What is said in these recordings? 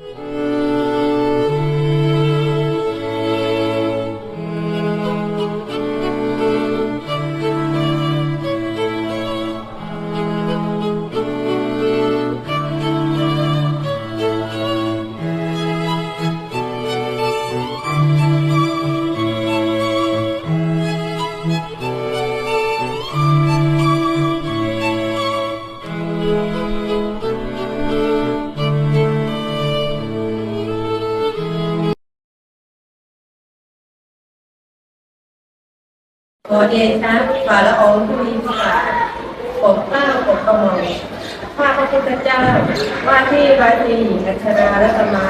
Yeah. ขอเดชะฝ่าละอองธุลีพระบาทปกเกล้าปกกระหม่อมข้าพระพุทธเจ้า ว่าที่ราชินีอัชรารัตมา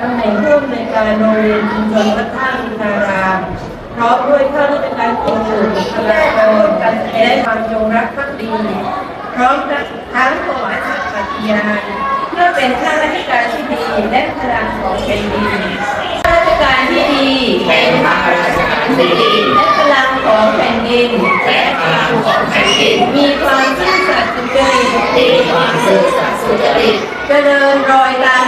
ตำแหน่งผู้อำนวยการโรงเรียนชุมชนวัดท่าอินทารามพร้อมด้วยข้าราชการครูบุคลากรและความจงรักภักดี พร้อมทั้งถวายสัตย์ปฏิญาณเพื่อเป็นข้าราชการที่ดีและพลังของแผ่นดินข้าราชการที่ดีเป็นข้าราช สิริและพลังของแผ่นดินและพลังของแผ่นดิน มีความซื่อสัตย์สุจริตมีความซื่อสัตย์สุจริตเจริญรอยตาม